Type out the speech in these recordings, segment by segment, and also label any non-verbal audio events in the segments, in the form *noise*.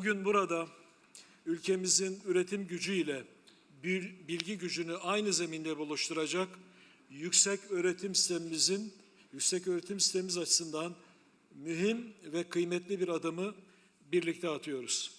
Bugün burada ülkemizin üretim gücüyle bil- bilgi gücünü aynı zeminde buluşturacak yüksek öğretim sistemimizin yüksek öğretim sistemimiz açısından mühim ve kıymetli bir adımı birlikte atıyoruz.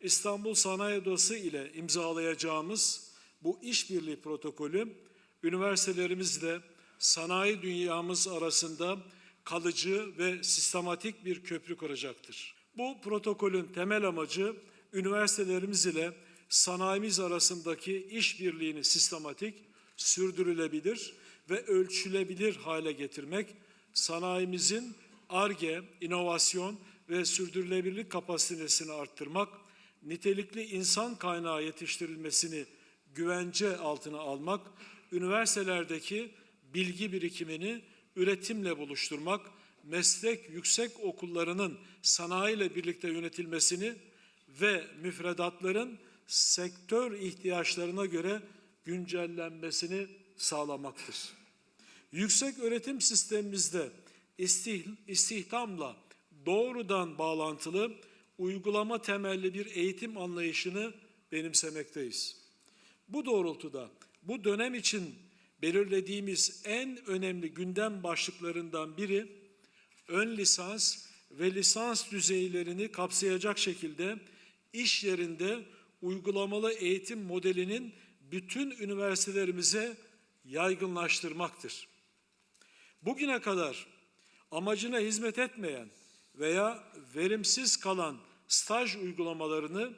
İstanbul Sanayi Odası ile imzalayacağımız bu işbirliği protokolü üniversitelerimizle sanayi dünyamız arasında kalıcı ve sistematik bir köprü kuracaktır. Bu protokolün temel amacı üniversitelerimiz ile sanayimiz arasındaki işbirliğini sistematik, sürdürülebilir ve ölçülebilir hale getirmek, sanayimizin ARGE, inovasyon ve sürdürülebilirlik kapasitesini arttırmak, nitelikli insan kaynağı yetiştirilmesini güvence altına almak, üniversitelerdeki bilgi birikimini üretimle buluşturmak, meslek yüksek okullarının sanayiyle birlikte yönetilmesini ve müfredatların sektör ihtiyaçlarına göre güncellenmesini sağlamaktır. Yüksek öğretim sistemimizde istih- istihdamla doğrudan bağlantılı uygulama temelli bir eğitim anlayışını benimsemekteyiz. Bu doğrultuda bu dönem için belirlediğimiz en önemli gündem başlıklarından biri ön lisans ve lisans düzeylerini kapsayacak şekilde iş yerinde uygulamalı eğitim modelinin bütün üniversitelerimize yaygınlaştırmaktır. Bugüne kadar amacına hizmet etmeyen veya verimsiz kalan staj uygulamalarını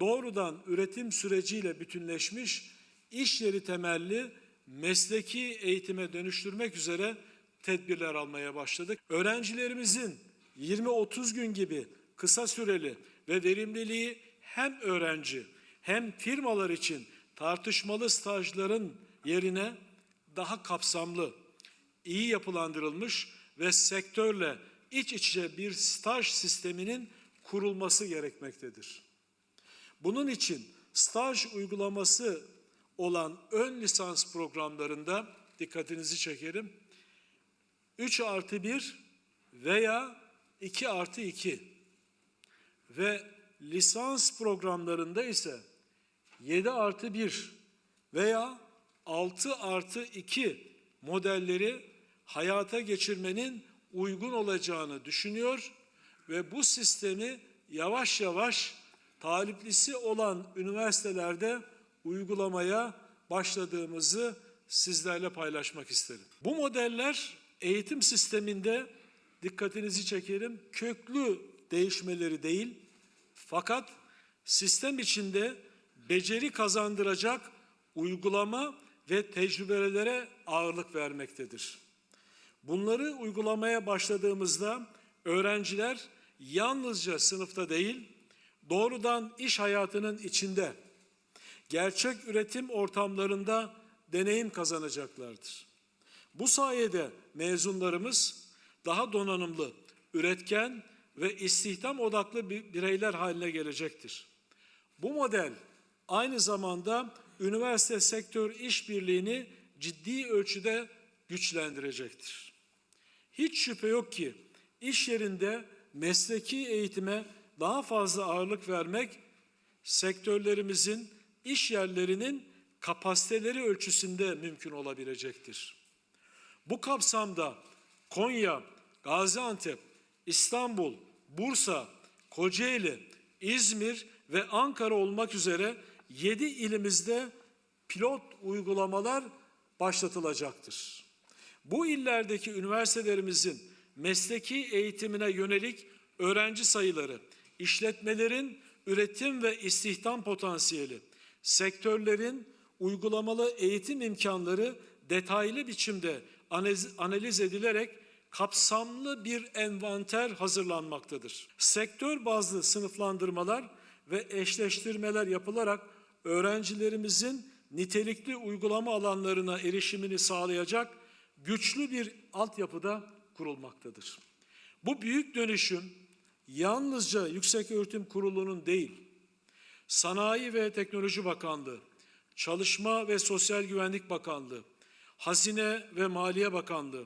doğrudan üretim süreciyle bütünleşmiş iş yeri temelli mesleki eğitime dönüştürmek üzere tedbirler almaya başladık. Öğrencilerimizin 20-30 gün gibi kısa süreli ve verimliliği hem öğrenci hem firmalar için tartışmalı stajların yerine daha kapsamlı, iyi yapılandırılmış ve sektörle iç içe bir staj sisteminin kurulması gerekmektedir. Bunun için staj uygulaması olan ön lisans programlarında dikkatinizi çekerim. 3 artı 1 veya 2 artı 2 ve lisans programlarında ise 7 artı 1 veya 6 artı 2 modelleri hayata geçirmenin uygun olacağını düşünüyor ve bu sistemi yavaş yavaş taliplisi olan üniversitelerde uygulamaya başladığımızı sizlerle paylaşmak isterim. Bu modeller eğitim sisteminde dikkatinizi çekerim köklü değişmeleri değil fakat sistem içinde beceri kazandıracak uygulama ve tecrübelere ağırlık vermektedir. Bunları uygulamaya başladığımızda öğrenciler yalnızca sınıfta değil, doğrudan iş hayatının içinde, gerçek üretim ortamlarında deneyim kazanacaklardır. Bu sayede mezunlarımız daha donanımlı, üretken ve istihdam odaklı bir- bireyler haline gelecektir. Bu model aynı zamanda üniversite sektör işbirliğini ciddi ölçüde güçlendirecektir. Hiç şüphe yok ki iş yerinde mesleki eğitime daha fazla ağırlık vermek sektörlerimizin, iş yerlerinin kapasiteleri ölçüsünde mümkün olabilecektir. Bu kapsamda Konya, Gaziantep, İstanbul, Bursa, Kocaeli, İzmir ve Ankara olmak üzere 7 ilimizde pilot uygulamalar başlatılacaktır. Bu illerdeki üniversitelerimizin mesleki eğitimine yönelik öğrenci sayıları, işletmelerin üretim ve istihdam potansiyeli, sektörlerin uygulamalı eğitim imkanları detaylı biçimde analiz, edilerek kapsamlı bir envanter hazırlanmaktadır. Sektör bazlı sınıflandırmalar ve eşleştirmeler yapılarak öğrencilerimizin nitelikli uygulama alanlarına erişimini sağlayacak güçlü bir altyapıda kurulmaktadır. Bu büyük dönüşüm yalnızca Yükseköğretim Kurulu'nun değil, Sanayi ve Teknoloji Bakanlığı, Çalışma ve Sosyal Güvenlik Bakanlığı, Hazine ve Maliye Bakanlığı,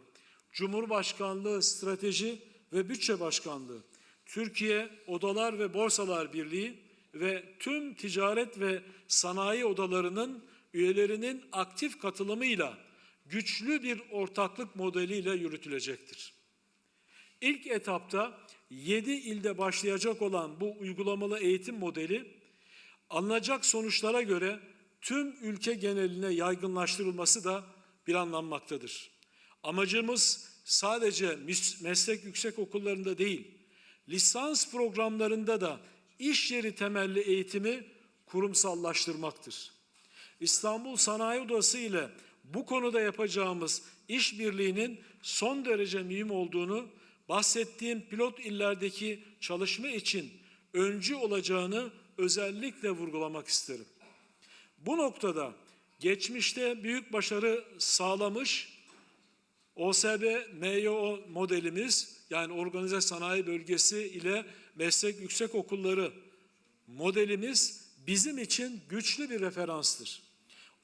Cumhurbaşkanlığı Strateji ve Bütçe Başkanlığı, Türkiye Odalar ve Borsalar Birliği ve tüm ticaret ve sanayi odalarının üyelerinin aktif katılımıyla güçlü bir ortaklık modeliyle yürütülecektir. İlk etapta 7 ilde başlayacak olan bu uygulamalı eğitim modeli alınacak sonuçlara göre tüm ülke geneline yaygınlaştırılması da planlanmaktadır. Amacımız sadece meslek yüksek okullarında değil, lisans programlarında da iş yeri temelli eğitimi kurumsallaştırmaktır. İstanbul Sanayi Odası ile bu konuda yapacağımız işbirliğinin son derece mühim olduğunu, bahsettiğim pilot illerdeki çalışma için öncü olacağını özellikle vurgulamak isterim. Bu noktada geçmişte büyük başarı sağlamış OSB MYO modelimiz yani organize sanayi bölgesi ile meslek yüksek okulları modelimiz bizim için güçlü bir referanstır.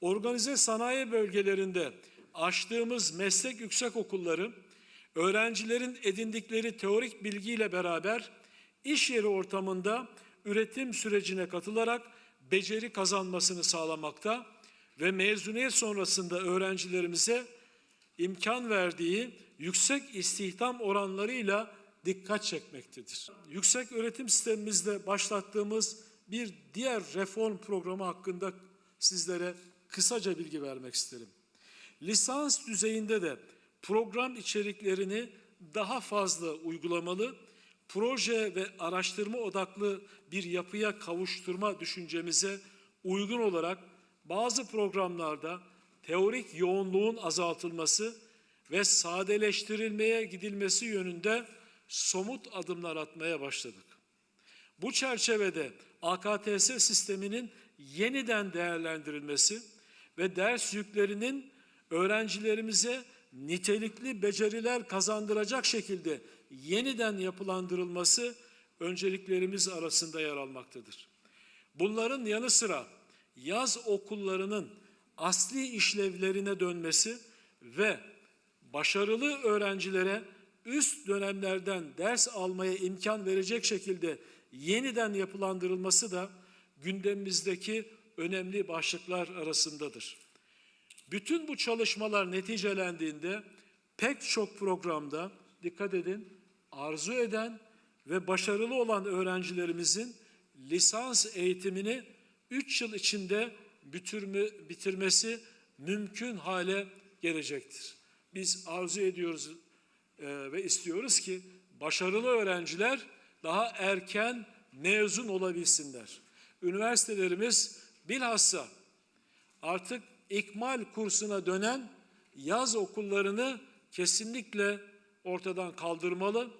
Organize sanayi bölgelerinde açtığımız meslek yüksek okulları öğrencilerin edindikleri teorik bilgiyle beraber iş yeri ortamında üretim sürecine katılarak beceri kazanmasını sağlamakta ve mezuniyet sonrasında öğrencilerimize imkan verdiği yüksek istihdam oranlarıyla dikkat çekmektedir. Yüksek öğretim sistemimizde başlattığımız bir diğer reform programı hakkında sizlere kısaca bilgi vermek isterim. Lisans düzeyinde de program içeriklerini daha fazla uygulamalı, proje ve araştırma odaklı bir yapıya kavuşturma düşüncemize uygun olarak bazı programlarda teorik yoğunluğun azaltılması ve sadeleştirilmeye gidilmesi yönünde somut adımlar atmaya başladık. Bu çerçevede AKTS sisteminin yeniden değerlendirilmesi ve ders yüklerinin öğrencilerimize nitelikli beceriler kazandıracak şekilde yeniden yapılandırılması önceliklerimiz arasında yer almaktadır. Bunların yanı sıra yaz okullarının asli işlevlerine dönmesi ve başarılı öğrencilere üst dönemlerden ders almaya imkan verecek şekilde yeniden yapılandırılması da gündemimizdeki önemli başlıklar arasındadır. Bütün bu çalışmalar neticelendiğinde pek çok programda dikkat edin arzu eden ve başarılı olan öğrencilerimizin lisans eğitimini 3 yıl içinde bitirme, bitirmesi mümkün hale gelecektir. Biz arzu ediyoruz e, ve istiyoruz ki başarılı öğrenciler daha erken mezun olabilsinler. Üniversitelerimiz bilhassa artık ikmal kursuna dönen yaz okullarını kesinlikle ortadan kaldırmalı.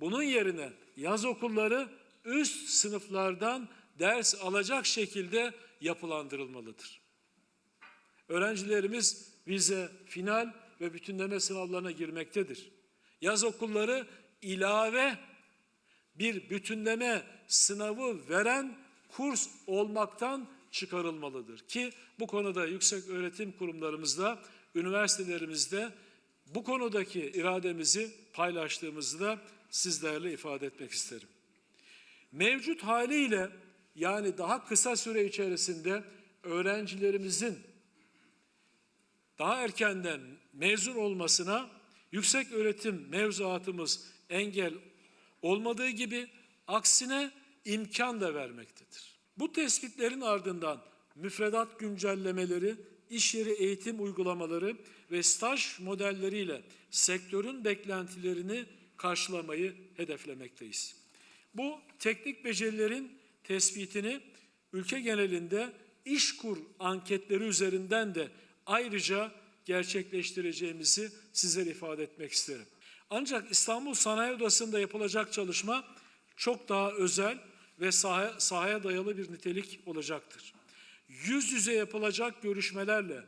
Bunun yerine yaz okulları üst sınıflardan ders alacak şekilde yapılandırılmalıdır. Öğrencilerimiz vize, final ve bütünleme sınavlarına girmektedir. Yaz okulları ilave bir bütünleme sınavı veren kurs olmaktan çıkarılmalıdır ki bu konuda yüksek öğretim kurumlarımızda, üniversitelerimizde bu konudaki irademizi paylaştığımızı da sizlerle ifade etmek isterim. Mevcut haliyle yani daha kısa süre içerisinde öğrencilerimizin daha erkenden mezun olmasına yüksek öğretim mevzuatımız engel olmadığı gibi aksine imkan da vermektedir. Bu tespitlerin ardından müfredat güncellemeleri, iş yeri eğitim uygulamaları ve staj modelleriyle sektörün beklentilerini karşılamayı hedeflemekteyiz. Bu teknik becerilerin tespitini ülke genelinde işkur anketleri üzerinden de ayrıca gerçekleştireceğimizi sizlere ifade etmek isterim. Ancak İstanbul Sanayi Odası'nda yapılacak çalışma çok daha özel ve sahaya, sahaya dayalı bir nitelik olacaktır. Yüz yüze yapılacak görüşmelerle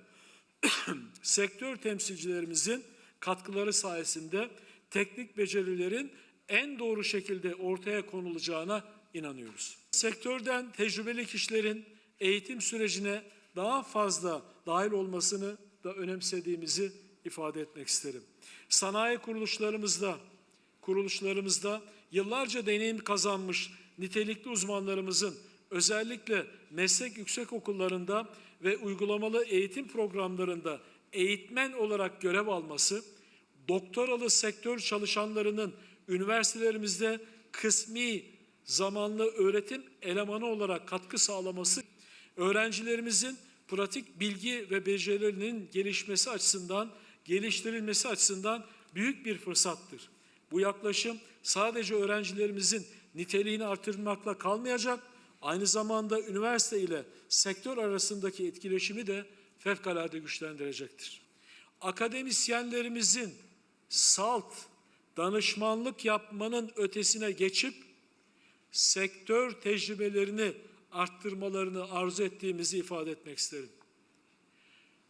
*clears throat* sektör temsilcilerimizin katkıları sayesinde teknik becerilerin en doğru şekilde ortaya konulacağına inanıyoruz. Sektörden tecrübeli kişilerin eğitim sürecine daha fazla dahil olmasını da önemsediğimizi ifade etmek isterim. Sanayi kuruluşlarımızda kuruluşlarımızda yıllarca deneyim kazanmış nitelikli uzmanlarımızın özellikle meslek yüksekokullarında ve uygulamalı eğitim programlarında eğitmen olarak görev alması, doktoralı sektör çalışanlarının üniversitelerimizde kısmi zamanlı öğretim elemanı olarak katkı sağlaması, öğrencilerimizin pratik bilgi ve becerilerinin gelişmesi açısından, geliştirilmesi açısından büyük bir fırsattır. Bu yaklaşım sadece öğrencilerimizin niteliğini artırmakla kalmayacak, aynı zamanda üniversite ile sektör arasındaki etkileşimi de fevkalade güçlendirecektir. Akademisyenlerimizin salt danışmanlık yapmanın ötesine geçip sektör tecrübelerini arttırmalarını arzu ettiğimizi ifade etmek isterim.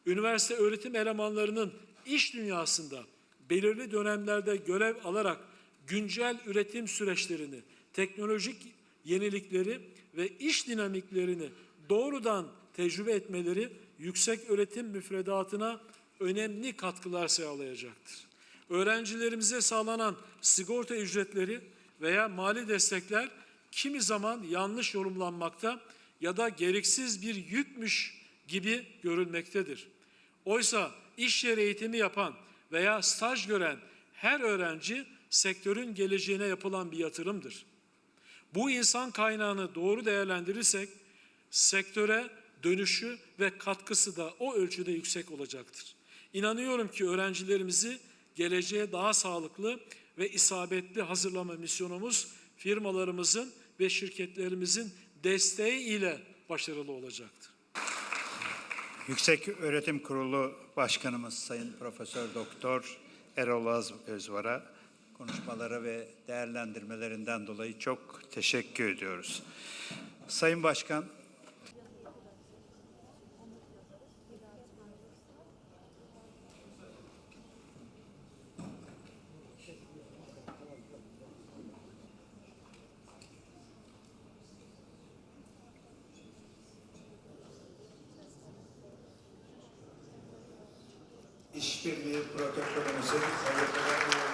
Üniversite öğretim elemanlarının iş dünyasında belirli dönemlerde görev alarak güncel üretim süreçlerini, teknolojik yenilikleri ve iş dinamiklerini doğrudan tecrübe etmeleri yüksek öğretim müfredatına önemli katkılar sağlayacaktır. Öğrencilerimize sağlanan sigorta ücretleri veya mali destekler kimi zaman yanlış yorumlanmakta ya da gereksiz bir yükmüş gibi görülmektedir. Oysa iş yeri eğitimi yapan veya staj gören her öğrenci sektörün geleceğine yapılan bir yatırımdır. Bu insan kaynağını doğru değerlendirirsek sektöre dönüşü ve katkısı da o ölçüde yüksek olacaktır. İnanıyorum ki öğrencilerimizi geleceğe daha sağlıklı ve isabetli hazırlama misyonumuz firmalarımızın ve şirketlerimizin desteği ile başarılı olacaktır. Yüksek Öğretim Kurulu Başkanımız Sayın Profesör Doktor Erol Özvar'a konuşmaları ve değerlendirmelerinden dolayı çok teşekkür ediyoruz. Sayın Başkan, işbirliği protokolümüzün hayırlara uğurlu olmasını